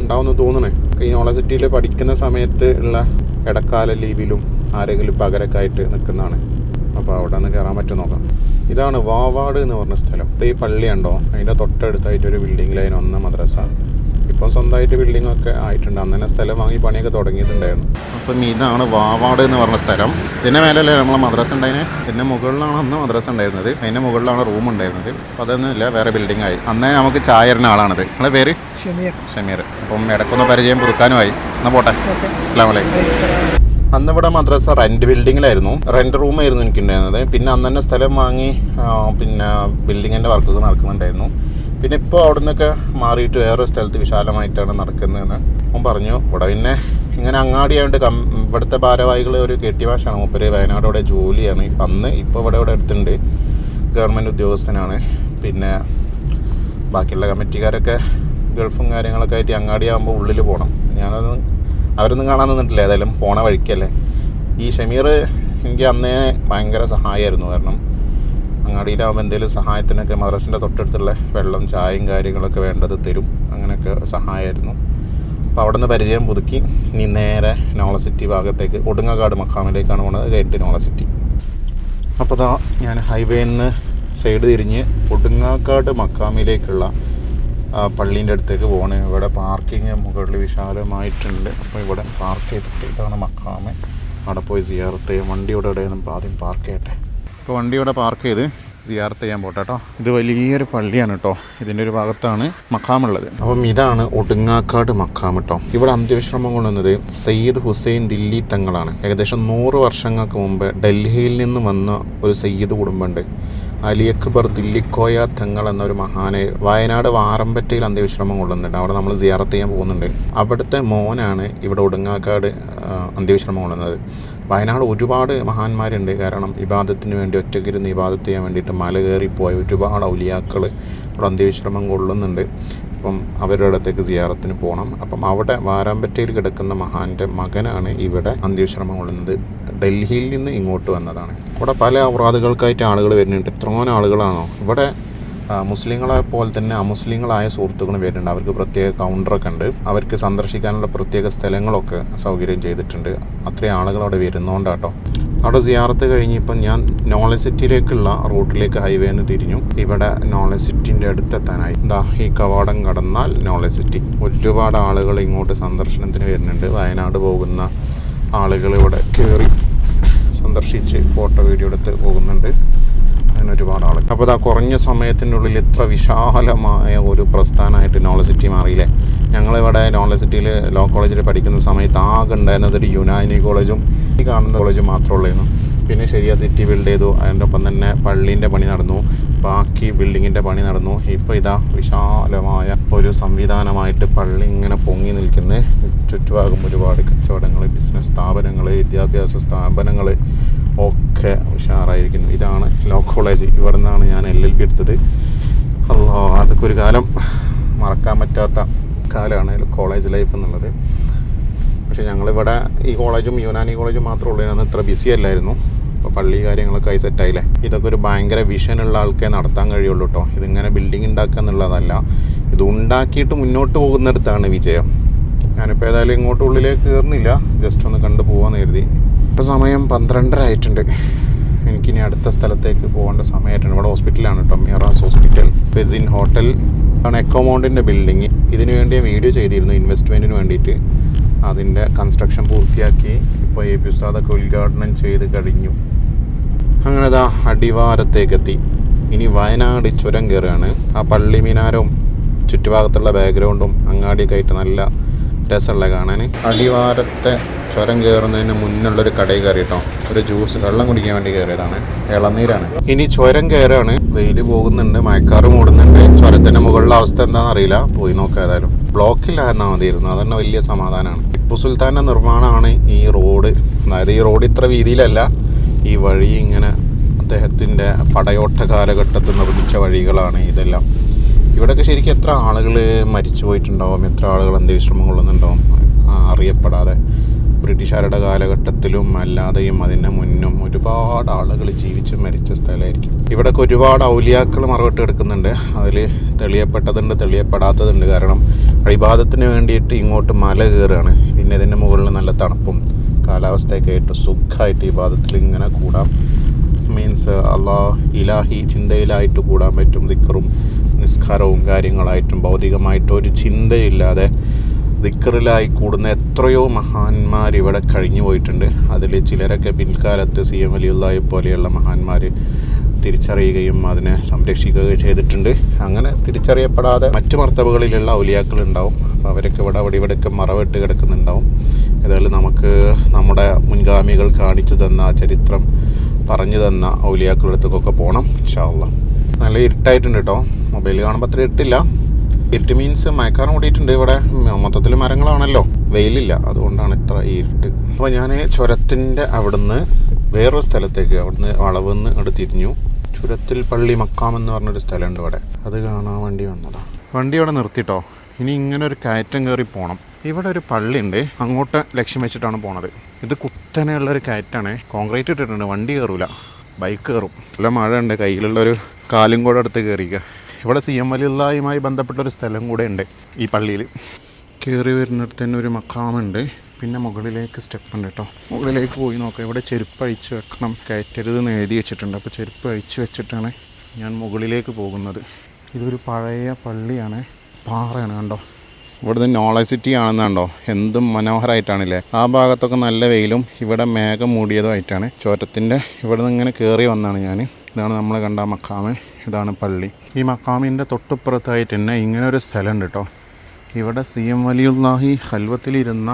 ഉണ്ടാവുമെന്ന് തോന്നണേ ഈ യൂണിവേഴ്സിറ്റിയിൽ പഠിക്കുന്ന സമയത്ത് ഉള്ള ഇടക്കാല ലീവിലും ആരെങ്കിലും പകരൊക്കെ ആയിട്ട് നിൽക്കുന്നതാണ്. അപ്പോൾ അവിടെ നിന്ന് കയറാൻ പറ്റും നോക്കാം. ഇതാണ് വാവാട് എന്ന് പറഞ്ഞ സ്ഥലം. ഈ പള്ളിയുണ്ടോ അതിന്റെ തൊട്ടടുത്തായിട്ട് ഒരു ബിൽഡിങ്ങിലായിരുന്നു ഒന്ന് മദ്രസ. ഇപ്പം സ്വന്തമായിട്ട് ബിൽഡിംഗ് ഒക്കെ ആയിട്ടുണ്ട്. അന്ന് തന്നെ സ്ഥലം വാങ്ങി പണിയൊക്കെ തുടങ്ങിയിട്ടുണ്ടായിരുന്നു. അപ്പം ഇതാണ് വാവാട് എന്ന് പറഞ്ഞ സ്ഥലം. ഇതിന്റെ മേലല്ലേ നമ്മൾ മദ്രസ ഉണ്ടായിരുന്നത് ഇതിന്റെ മുകളിലാണ് അന്ന് മദ്രസ ഉണ്ടായിരുന്നത്. അതിന്റെ മുകളിലാണ് റൂം ഉണ്ടായിരുന്നത്. അപ്പോൾ അതൊന്നുമില്ല വേറെ ബിൽഡിംഗ് ആയി. അന്നേ നമുക്ക് ചായരുന്ന ആളാണത്. നിങ്ങളെ പേര്? ഷമീർ. ഷമീർ. അപ്പം ഇടക്കൊന്ന് പരിചയം പുതുക്കാനുമായി. എന്നാൽ പോട്ടെ. അസ്സാം വലൈക്കും അന്ന് ഇവിടെ മദ്രസ റെന്റ് ബിൽഡിങ്ങിലായിരുന്നു റെന്റ് റൂമായിരുന്നു എനിക്കുണ്ടായിരുന്നത്. പിന്നെ അന്ന് തന്നെ സ്ഥലം വാങ്ങി പിന്നെ ബിൽഡിങ്ങിന്റെ വർക്കൊക്കെ നടക്കുന്നുണ്ടായിരുന്നു. പിന്നെ ഇപ്പോൾ അവിടെ നിന്നൊക്കെ മാറിയിട്ട് വേറെ സ്ഥലത്ത് വിശാലമായിട്ടാണ് നടക്കുന്നതെന്ന് അവൻ പറഞ്ഞു. ഇവിടെ പിന്നെ ഇങ്ങനെ അങ്ങാടിയായിട്ട് കം ഇവിടുത്തെ ഭാരവാഹികൾ ഒരു കെട്ടി ഭാഷയാണ് മൂപ്പര് വയനാട് ഇവിടെ ജോലിയാണ്. ഇപ്പം അന്ന് ഇപ്പോൾ ഇവിടെ ഇവിടെ അടുത്തുണ്ട്. ഗവൺമെന്റ് ഉദ്യോഗസ്ഥനാണ്. പിന്നെ ബാക്കിയുള്ള കമ്മിറ്റിക്കാരൊക്കെ ഗൾഫും കാര്യങ്ങളൊക്കെ ആയിട്ട് അങ്ങാടിയാകുമ്പോൾ ഉള്ളിൽ പോകണം ഞാനൊന്നും അവരൊന്നും കാണാൻ നിന്നിട്ടില്ല. ഏതായാലും പോണ വഴിക്കല്ലേ. ഈ ഷമീർ എനിക്ക് അന്നേ ഭയങ്കര സഹായമായിരുന്നു കാരണം അങ്ങാടിയിലാകുമ്പോൾ എന്തെങ്കിലും സഹായത്തിനൊക്കെ മദ്രസിന്റെ തൊട്ടടുത്തുള്ള വെള്ളം ചായയും കാര്യങ്ങളൊക്കെ വേണ്ടത് തരും. അങ്ങനെയൊക്കെ സഹായമായിരുന്നു അപ്പോൾ അവിടെ നിന്ന് പരിചയം പുതുക്കി. ഇനി നേരെ നോള സിറ്റി ഭാഗത്തേക്ക് ഒടുങ്ങക്കാട് മക്കാമിലേക്കാണ് പോണത്. കഴിഞ്ഞിട്ട് നോള സിറ്റി. അപ്പോൾ അതാ ഞാൻ ഹൈവേയിൽ നിന്ന് സൈഡ് തിരിഞ്ഞ് ഒടുങ്ങാക്കാട് മക്കാമിലേക്കുള്ള പള്ളീന്റെ അടുത്തേക്ക് പോകണേ ഇവിടെ പാർക്കിങ് മുകളിൽ വിശാലമായിട്ടുണ്ട്. അപ്പോൾ ഇവിടെ പാർക്ക് ചെയ്തിട്ട് ഇതാണ് മക്കാമ് അവിടെ പോയി സിയാർത്ത് ചെയ്യാം. വണ്ടി ഇവിടെ നമുക്ക് ആദ്യം പാർക്ക് ചെയ്യട്ടെ. ഇപ്പോൾ വണ്ടി ഇവിടെ പാർക്ക് ചെയ്ത് സിയാർത്ത് ചെയ്യാൻ പോട്ടെ കേട്ടോ ഇത് വലിയൊരു പള്ളിയാണ് കേട്ടോ ഇതിന്റെ ഒരു ഭാഗത്താണ് മക്കാമുള്ളത് അപ്പം ഇതാണ് ഒടുങ്ങാക്കാട് മക്കാം കേട്ടോ ഇവിടെ അന്ത്യവിശ്രമം കൊണ്ടുവന്നത് സയ്യിദ് ഹുസൈൻ ദില്ലി തങ്ങളാണ്. ഏകദേശം നൂറ് വർഷങ്ങൾക്ക് മുമ്പ് ഡൽഹിയിൽ നിന്ന് വന്ന ഒരു സയ്യിദ് കുടുംബമുണ്ട്. അലി അക്ബർ ദില്ലിക്കോയ തങ്ങൾ എന്നൊരു മഹാനെ വയനാട് വാറമ്പറ്റയിൽ അന്ത്യവിശ്രമം കൊള്ളുന്നുണ്ട്. അവിടെ നമ്മൾ സിയാറത്ത് ചെയ്യാൻ പോകുന്നുണ്ട്. അവിടുത്തെ മോനാണ് ഇവിടെ ഒടുങ്ങാക്കാട് അന്ത്യവിശ്രമം കൊള്ളുന്നത്. വയനാട് ഒരുപാട് മഹാന്മാരുണ്ട്. കാരണം ഇബാദത്തിന് വേണ്ടി ഒറ്റക്കിരുന്ന് ഇബാദത്ത് ചെയ്യാൻ വേണ്ടിയിട്ട് മല കയറി പോയ ഒരുപാട് ഔലിയാക്കൾ ഇവിടെ അന്ത്യവിശ്രമം കൊള്ളുന്നുണ്ട്. അപ്പം അവരുടെ അടുത്തേക്ക് സിയാറത്തിന് പോകണം അപ്പം അവിടെ വാരാമ്പറ്റയിൽ കിടക്കുന്ന മഹാന്റെ മകനാണ് ഇവിടെ അന്ത്യവിശ്രമം കൊള്ളുന്നത്. ഡൽഹിയിൽ നിന്ന് ഇങ്ങോട്ട് വന്നതാണ്. ഇവിടെ പല അവറാദുകൾക്കായിട്ട് ആളുകൾ വരുന്നുണ്ട്. എത്രയോ ആളുകളാണോ. ഇവിടെ മുസ്ലിങ്ങളെ പോലെ തന്നെ അമുസ്ലിങ്ങളായ സുഹൃത്തുക്കളും വരുന്നുണ്ട്. അവർക്ക് പ്രത്യേക കൗണ്ടറൊക്കെ ഉണ്ട്. അവർക്ക് സന്ദർശിക്കാനുള്ള പ്രത്യേക സ്ഥലങ്ങളൊക്കെ സൗകര്യം ചെയ്തിട്ടുണ്ട്. അത്രയും ആളുകൾ അവിടെ വരുന്നതുകൊണ്ടാട്ടോ അവിടെ സിയാറത്ത് കഴിഞ്ഞ് ഇപ്പം ഞാൻ നോളജ് സിറ്റിയിലേക്കുള്ള റൂട്ടിലേക്ക് ഹൈവേന്ന് തിരിഞ്ഞു. ഇവിടെ നോളജ് സിറ്റിന്റെ അടുത്തെത്താനായി. എന്താ ഈ കവാടം കടന്നാൽ നോളജ് സിറ്റി. ഒരുപാട് ആളുകൾ ഇങ്ങോട്ട് സന്ദർശനത്തിന് വരുന്നുണ്ട്. വയനാട് പോകുന്ന ആളുകൾ ഇവിടെ കയറി സന്ദർശിച്ച് ഫോട്ടോ വീഡിയോ എടുത്ത് പോകുന്നുണ്ട്. അങ്ങനെ ഒരുപാട് ആൾ അപ്പോൾ ഇതാ കുറഞ്ഞ സമയത്തിനുള്ളിൽ ഇത്ര വിശാലമായ ഒരു പ്രസ്ഥാനമായിട്ട് നോളജ് സിറ്റി മാറിയില്ലേ? ഞങ്ങളിവിടെ നോളജ് സിറ്റിയിൽ ലോ കോളേജിൽ പഠിക്കുന്ന സമയത്ത് ആകെ ഉണ്ടായിരുന്നത് ഒരു യുനാനി കോളേജും ഈ കാണുന്ന കോളേജും മാത്രമേ ഉള്ളായിരുന്നു. പിന്നെ ശരിയാ സിറ്റി ബിൽഡ് ചെയ്തു. അതിന്റെ ഒപ്പം തന്നെ പള്ളീന്റെ പണി നടന്നു. ബാക്കി ബിൽഡിങ്ങിന്റെ പണി നടന്നു. ഇപ്പോൾ ഇതാ വിശാലമായ ഒരു സംവിധാനമായിട്ട് പള്ളി ഇങ്ങനെ പൊങ്ങി നിൽക്കുന്ന. ചുറ്റുഭാഗം ഒരുപാട് കച്ചവടങ്ങൾ ബിസിനസ് സ്ഥാപനങ്ങൾ വിദ്യാഭ്യാസ സ്ഥാപനങ്ങൾ ഒക്കെ ഉഷാറായിരിക്കുന്നു. ഇതാണ് ലോ കോളേജ്. ഇവിടെ നിന്നാണ് ഞാൻ എൽ എൽ എടുത്തത്. അല്ലോ അതൊക്കെ ഒരു കാലം മറക്കാൻ പറ്റാത്ത കാലമാണ് കോളേജ് ലൈഫ് എന്നുള്ളത്. പക്ഷേ ഞങ്ങളിവിടെ ഈ കോളേജും യുനാനി കോളേജും മാത്രമേ ഉള്ളൂ. അന്ന് ഇത്ര ബിസി അല്ലായിരുന്നു. അപ്പോൾ പള്ളി കാര്യങ്ങളൊക്കെ ആയി സെറ്റായില്ലേ ഇതൊക്കെ ഒരു ഭയങ്കര വിഷനുള്ള ആൾക്കേ നടത്താൻ കഴിയുള്ളൂ കേട്ടോ ഇതിങ്ങനെ ബിൽഡിംഗ് ഉണ്ടാക്കുക എന്നുള്ളതല്ല. ഇത് ഉണ്ടാക്കിയിട്ട് മുന്നോട്ട് പോകുന്നിടത്താണ് വിജയം. ഞാനിപ്പോൾ ഏതായാലും ഇങ്ങോട്ട് ഉള്ളിലേക്ക് കയറുന്നില്ല ജസ്റ്റ് ഒന്ന് കണ്ടു പോകാമെന്ന് കരുതി. ഇപ്പോൾ സമയം പന്ത്രണ്ടര ആയിട്ടുണ്ട്. എനിക്കിനി അടുത്ത സ്ഥലത്തേക്ക് പോകേണ്ട സമയമായിട്ടുണ്ട്. ഇവിടെ ഹോസ്പിറ്റലാണ് കേട്ടോ. മിറാസ് ഹോസ്പിറ്റൽ. പെസിൻ ഹോട്ടൽ. ആണ് എക്കോമൗണ്ടിന്റെ ബിൽഡിങ്. ഇതിനു വേണ്ടി വീഡിയോ ചെയ്തിരുന്നു ഇൻവെസ്റ്റ്മെന്റിന് വേണ്ടിയിട്ട്. അതിന്റെ കൺസ്ട്രക്ഷൻ പൂർത്തിയാക്കി. ഇപ്പോൾ എ പി ഉസ്താദൊക്കെ ഉദ്ഘാടനം ചെയ്ത് കഴിഞ്ഞു. അങ്ങനെ ഇതാ അടിവാരത്തേക്കെത്തി. ഇനി വയനാട് ചുരം കയറുകയാണ്. ആ പള്ളി മിനാരവും ചുറ്റുഭാഗത്തുള്ള ബാക്ക്ഗ്രൗണ്ടും അങ്ങാടിയൊക്കെ ആയിട്ട് നല്ല രസമുള്ള കാണാൻ. അടിവാരത്തെ ചുരം കയറുന്നതിന് മുന്നുള്ളൊരു കടയിൽ കയറിയിട്ടോ. ഒരു ജ്യൂസ് വെള്ളം കുടിക്കാൻ വേണ്ടി കയറിയതാണ്. ഇളനീരാണ്. ഇനി ചുരം കയറാണ് വെയിൽ പോകുന്നുണ്ട് മയക്കാറ് മൂടുന്നുണ്ട്. ചുരത്തിന്റെ മുകളിലെ അവസ്ഥ എന്താണെന്ന് അറിയില്ല. പോയി നോക്കാം ഏതായാലും. ബ്ലോക്കില്ലായിരുന്നാൽ അത് അതന്നെ വലിയ സമാധാനമാണ്. ടിപ്പു സുൽത്താന്റെ നിർമ്മാണമാണ് ഈ റോഡ്. അതായത് ഈ റോഡ് ഇത്ര വീതിയിലല്ല. ഈ വഴി ഇങ്ങനെ അദ്ദേഹത്തിന്റെ പടയോട്ട കാലഘട്ടത്തിൽ നിർമ്മിച്ച വഴികളാണ് ഇതെല്ലാം. ഇവിടെയൊക്കെ ശരിക്കും എത്ര ആളുകൾ മരിച്ചു പോയിട്ടുണ്ടാവും? എത്ര ആളുകൾ അന്ത്യവിശ്രമം കൊള്ളുന്നുണ്ടാവും? അറിയപ്പെടാതെ ബ്രിട്ടീഷുകാരുടെ കാലഘട്ടത്തിലും അല്ലാതെയും അതിന് മുന്നും ഒരുപാട് ആളുകൾ ജീവിച്ച് മരിച്ച സ്ഥലമായിരിക്കും. ഇവിടെയൊക്കെ ഒരുപാട് ഔലിയാക്കൾ മറവിട്ട് കിടക്കുന്നുണ്ട്. അതിൽ തെളിയപ്പെട്ടതുണ്ട് തെളിയപ്പെടാത്തതുണ്ട്. കാരണം അഴിബാദത്തിന് വേണ്ടിയിട്ട് ഇങ്ങോട്ട് മല കയറുകയാണ്. പിന്നെ ഇതിന്റെ മുകളിൽ നല്ല തണുപ്പും കാലാവസ്ഥയൊക്കെ ആയിട്ട് സുഖമായിട്ട് ഈ ബാധത്തിൽ ഇങ്ങനെ കൂടാം. മീൻസ് അള്ളാഹ് ഇലാഹി ചിന്തയിലായിട്ട് കൂടാൻ പറ്റും ദിക്കറും നിസ്കാരവും കാര്യങ്ങളായിട്ടും ഭൗതികമായിട്ടും ഒരു ചിന്തയില്ലാതെ ദിക്കറിലായി കൂടുന്ന എത്രയോ മഹാന്മാർ ഇവിടെ കഴിഞ്ഞു പോയിട്ടുണ്ട്. അതിൽ ചിലരൊക്കെ പിൽക്കാലത്ത് സി എം അലിയുള്ളയെ പോലെയുള്ള മഹാന്മാർ തിരിച്ചറിയുകയും അതിനെ സംരക്ഷിക്കുകയും ചെയ്തിട്ടുണ്ട്. അങ്ങനെ തിരിച്ചറിയപ്പെടാതെ മറ്റു മർത്തബകളിലുള്ള ഔലിയാക്കൾ ഉണ്ടാവും അപ്പോൾ അവരൊക്കെ ഇവിടെ അവിടെ ഇവിടെയൊക്കെ മറവിട്ട് കിടക്കുന്നുണ്ടാവും. ഏതായാലും നമുക്ക് നമ്മുടെ മുൻഗാമികൾ കാണിച്ചു തന്ന ചരിത്രം പറഞ്ഞു തന്ന ഔലിയാക്കളുടെ അടുത്തൊക്കെ പോകണം ഇൻഷാല്ല നല്ല ഇരുട്ടായിട്ടുണ്ട് കേട്ടോ മൊബൈൽ കാണുമ്പോൾ അത്ര ഇരുട്ടില്ല. ഇരുട്ട് മീൻസ് മയക്കാറ് മൂടിയിട്ടുണ്ട്. ഇവിടെ മൊത്തത്തിൽ മരങ്ങളാണല്ലോ. വെയിലില്ല. അതുകൊണ്ടാണ് ഇത്ര ഇരുട്ട്. അപ്പോൾ ഞാൻ ചുരത്തിന്റെ അവിടുന്ന് വേറൊരു സ്ഥലത്തേക്ക് അവിടുന്ന് വളവെന്ന് അവിടെ തിരിഞ്ഞു. ചുരത്തിൽ പള്ളി മക്കാം എന്ന് പറഞ്ഞൊരു സ്ഥലമുണ്ട് ഇവിടെ. അത് കാണാൻ വേണ്ടി വന്നതാണ് വണ്ടി അവിടെ നിർത്തിട്ടോ ഇനി ഇങ്ങനെ ഒരു കയറ്റം കയറി പോകണം ഇവിടെ ഒരു പള്ളി ഉണ്ട് അങ്ങോട്ട് ലക്ഷ്യം വെച്ചിട്ടാണ് പോണത്. ഇത് കുത്തനെയുള്ള ഒരു കയറ്റാണ്. കോൺക്രീറ്റ് ഇട്ടിട്ടുണ്ട്. വണ്ടി കയറൂല ബൈക്ക് കയറും നല്ല മഴ ഉണ്ട് കയ്യിലുള്ളൊരു കാലും കൂടെ അടുത്ത് കയറിക്കുക ഇവിടെ സി എം വലിയുള്ളയുമായി ബന്ധപ്പെട്ട ഒരു സ്ഥലം കൂടെ ഉണ്ട് ഈ പള്ളിയിൽ കയറി വരുന്നിടത്ത് തന്നെ ഒരു മക്കാമുണ്ട് പിന്നെ മുകളിലേക്ക് സ്റ്റെപ്പ് ഉണ്ട് കേട്ടോ മുകളിലേക്ക് പോയി നോക്കാം. ഇവിടെ ചെരുപ്പ് അഴിച്ച് വെക്കണം. കയറ്റരുത് എന്ന് എഴുതി വെച്ചിട്ടുണ്ട്. അപ്പോൾ ചെരുപ്പ് അഴിച്ച് വെച്ചിട്ടാണ് ഞാൻ മുകളിലേക്ക് പോകുന്നത്. ഇതൊരു പഴയ പള്ളിയാണ്. പാറയാണ് കണ്ടോ? ഇവിടുന്ന് നോളജ് സിറ്റി ആണെന്നുണ്ടോ എന്തും മനോഹരമായിട്ടാണല്ലേ ആ ഭാഗത്തൊക്കെ നല്ല വെയിലും ഇവിടെ മേഘം മൂടിയതുമായിട്ടാണ്. ചോറ്റത്തിന്റെ ഇവിടെ നിന്ന് ഇങ്ങനെ കയറി വന്നാണ് ഞാൻ ഇതാണ് നമ്മൾ കണ്ട മക്കാമ് ഇതാണ് പള്ളി. ഈ മക്കാമിന്റെ തൊട്ടുപ്പുറത്തായിട്ട് തന്നെ ഇങ്ങനെ ഒരു സ്ഥലമുണ്ട് കേട്ടോ ഇവിടെ സി എം വലിയുല്ലാഹി ഹൽവത്തിലിരുന്ന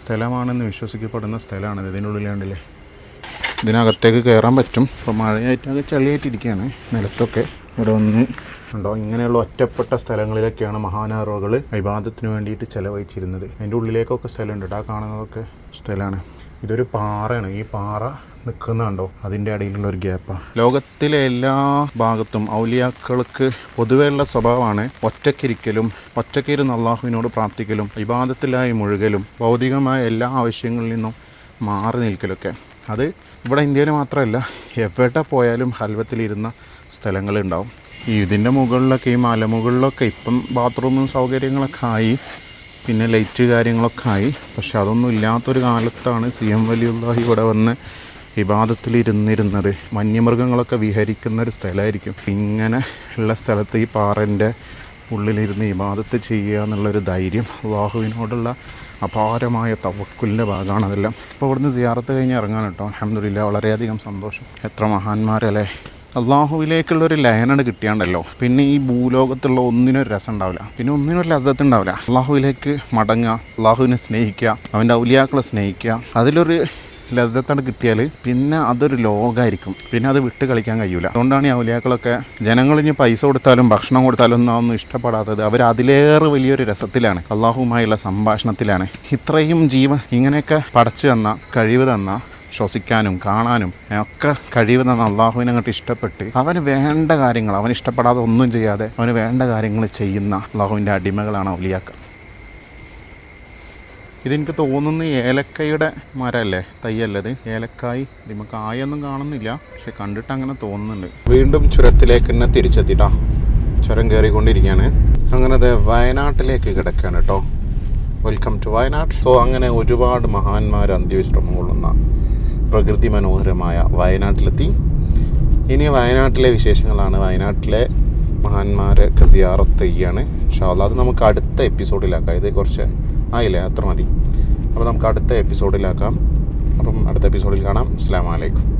സ്ഥലമാണെന്ന് വിശ്വസിക്കപ്പെടുന്ന സ്ഥലമാണ് ഇതിനുള്ളിലാണ്ടല്ലേ ഇതിനകത്തേക്ക് കയറാൻ പറ്റും. അപ്പോൾ മഴയായിട്ടൊക്കെ ചളിയായിട്ടിരിക്കുകയാണ്. നിലത്തൊക്കെ. ഇവിടെ വന്ന് ഉണ്ടോ ഇങ്ങനെയുള്ള ഒറ്റപ്പെട്ട സ്ഥലങ്ങളിലൊക്കെയാണ് മഹാനാറുകൾ വിവാദത്തിന് വേണ്ടിയിട്ട് ചെലവഴിച്ചിരുന്നത്. അതിന്റെ ഉള്ളിലേക്കൊക്കെ സ്ഥലമുണ്ട്. ആ കാണുന്നതൊക്കെ സ്ഥലമാണ് ഇതൊരു പാറയാണ്. ഈ പാറ നിൽക്കുന്നുണ്ടോ അതിന്റെ ഇടയിലുള്ള ഒരു ഗ്യാപ്പാണ് ലോകത്തിലെ എല്ലാ ഭാഗത്തും ഔലിയാക്കൾക്ക് പൊതുവെയുള്ള സ്വഭാവമാണ് ഒറ്റക്കിരിക്കലും ഒറ്റക്കിരുന്ന് അള്ളാഹുവിനോട് പ്രാർത്ഥിക്കലും വിവാദത്തിലായി മുഴുകലും ഭൗതികമായ എല്ലാ ആവശ്യങ്ങളിൽ നിന്നും മാറി നിൽക്കലൊക്കെ. അത് ഇവിടെ ഇന്ത്യയിൽ മാത്രമല്ല എവിടെ പോയാലും ഹൽവത്തിലിരുന്ന സ്ഥലങ്ങളുണ്ടാവും. ഇതിന്റെ മുകളിലൊക്കെ ഈ മലമുകളിലൊക്കെ ഇപ്പം ബാത്റൂമും സൗകര്യങ്ങളൊക്കെ ആയി പിന്നെ ലൈറ്റ് കാര്യങ്ങളൊക്കെ ആയി. പക്ഷെ അതൊന്നും ഇല്ലാത്തൊരു കാലത്താണ് സി എം വലിയുള്ളാഹി ഇവിടെ വന്ന് വിവാദത്തിലിരുന്നിരുന്നത് വന്യമൃഗങ്ങളൊക്കെ വിഹരിക്കുന്ന ഒരു സ്ഥലമായിരിക്കും. ഇങ്ങനെ ഉള്ള സ്ഥലത്ത് ഈ പാറന്റെ ഉള്ളിലിരുന്ന് ഇബാദത്ത് ചെയ്യുക എന്നുള്ളൊരു ധൈര്യം അള്ളാഹുവിനോടുള്ള അപാരമായ തവക്കുലിന്റെ ഭാഗമാണ് അതെല്ലാം ഇപ്പോൾ ഇവിടുന്ന് സിയാറത്ത് കഴിഞ്ഞ് ഇറങ്ങാൻ കേട്ടോ. അഹമ്മദില്ല വളരെയധികം സന്തോഷം. എത്ര മഹാന്മാരല്ലേ. അള്ളാഹുവിലേക്കുള്ള ഒരു ലയനാണ് കിട്ടിയാണ്ടല്ലോ. പിന്നെ ഈ ഭൂലോകത്തുള്ള ഒന്നിനൊരു രസം ഉണ്ടാവില്ല പിന്നെ ഒന്നിനൊരു ഒരു ഉണ്ടാവില്ല അള്ളാഹുവിലേക്ക് മടങ്ങുക അള്ളാഹുവിനെ സ്നേഹിക്കുക അവന്റെ ഔലിയാക്കളെ സ്നേഹിക്കുക. അതിലൊരു ലബ്ധത്താണ് കിട്ടിയാൽ പിന്നെ അതൊരു ലോകമായിരിക്കും പിന്നെ അത് വിട്ട് കളിക്കാൻ കഴിയൂല. അതുകൊണ്ടാണ് ഈ ഔലിയാക്കളൊക്കെ ഇനി പൈസ കൊടുത്താലും ഭക്ഷണം കൊടുത്താലും ഒന്നും ഇഷ്ടപ്പെടാത്തത്. അവർ അതിലേറെ വലിയൊരു രസത്തിലാണ്. അള്ളാഹുമായുള്ള സംഭാഷണത്തിലാണ്. ഇത്രയും ജീവൻ ഇങ്ങനെയൊക്കെ പടച്ചു തന്ന കഴിവ് തന്ന ശ്വസിക്കാനും കാണാനും ഒക്കെ കഴിവ് തന്ന അള്ളാഹുവിനെ അങ്ങോട്ട് ഇഷ്ടപ്പെട്ട് അവന് വേണ്ട കാര്യങ്ങൾ അവൻ ഇഷ്ടപ്പെടാതെ ഒന്നും ചെയ്യാതെ അവന് വേണ്ട കാര്യങ്ങൾ ചെയ്യുന്ന അള്ളാഹുവിന്റെ അടിമകളാണ് ഔലിയാക്ക ഇതെനിക്ക് തോന്നുന്നു ഏലക്കയുടെ മരമല്ലേ തയ്യല്ലത് ഏലക്കായ് ഇതിമ കായൊന്നും കാണുന്നില്ല പക്ഷെ കണ്ടിട്ട് അങ്ങനെ തോന്നുന്നുണ്ട്. വീണ്ടും ചുരത്തിലേക്ക് തന്നെ തിരിച്ചെത്തിട്ടാ ചുരം കയറിക്കൊണ്ടിരിക്കുകയാണ്. അങ്ങനെ അത് വയനാട്ടിലേക്ക് കിടക്കുകയാണ് കേട്ടോ. Welcome to Wayanad. സോ അങ്ങനെ ഒരുപാട് മഹാന്മാർ അന്ത്യവിശ്രമം കൊള്ളുന്ന പ്രകൃതി മനോഹരമായ വയനാട്ടിലെത്തി. ഇനി വയനാട്ടിലെ വിശേഷങ്ങളാണ്. വയനാട്ടിലെ മഹാന്മാരെ സിയാറത്ത് ഷാല്ല അത് നമുക്ക് അടുത്ത എപ്പിസോഡിലാക്കാം ഇത് കുറച്ച് ആയില്ലേ? അത്ര മതി. അപ്പോൾ നമുക്ക് അടുത്ത എപ്പിസോഡിലാക്കാം അപ്പം അടുത്ത എപ്പിസോഡിൽ കാണാം. അസ്സാം വലൈക്കും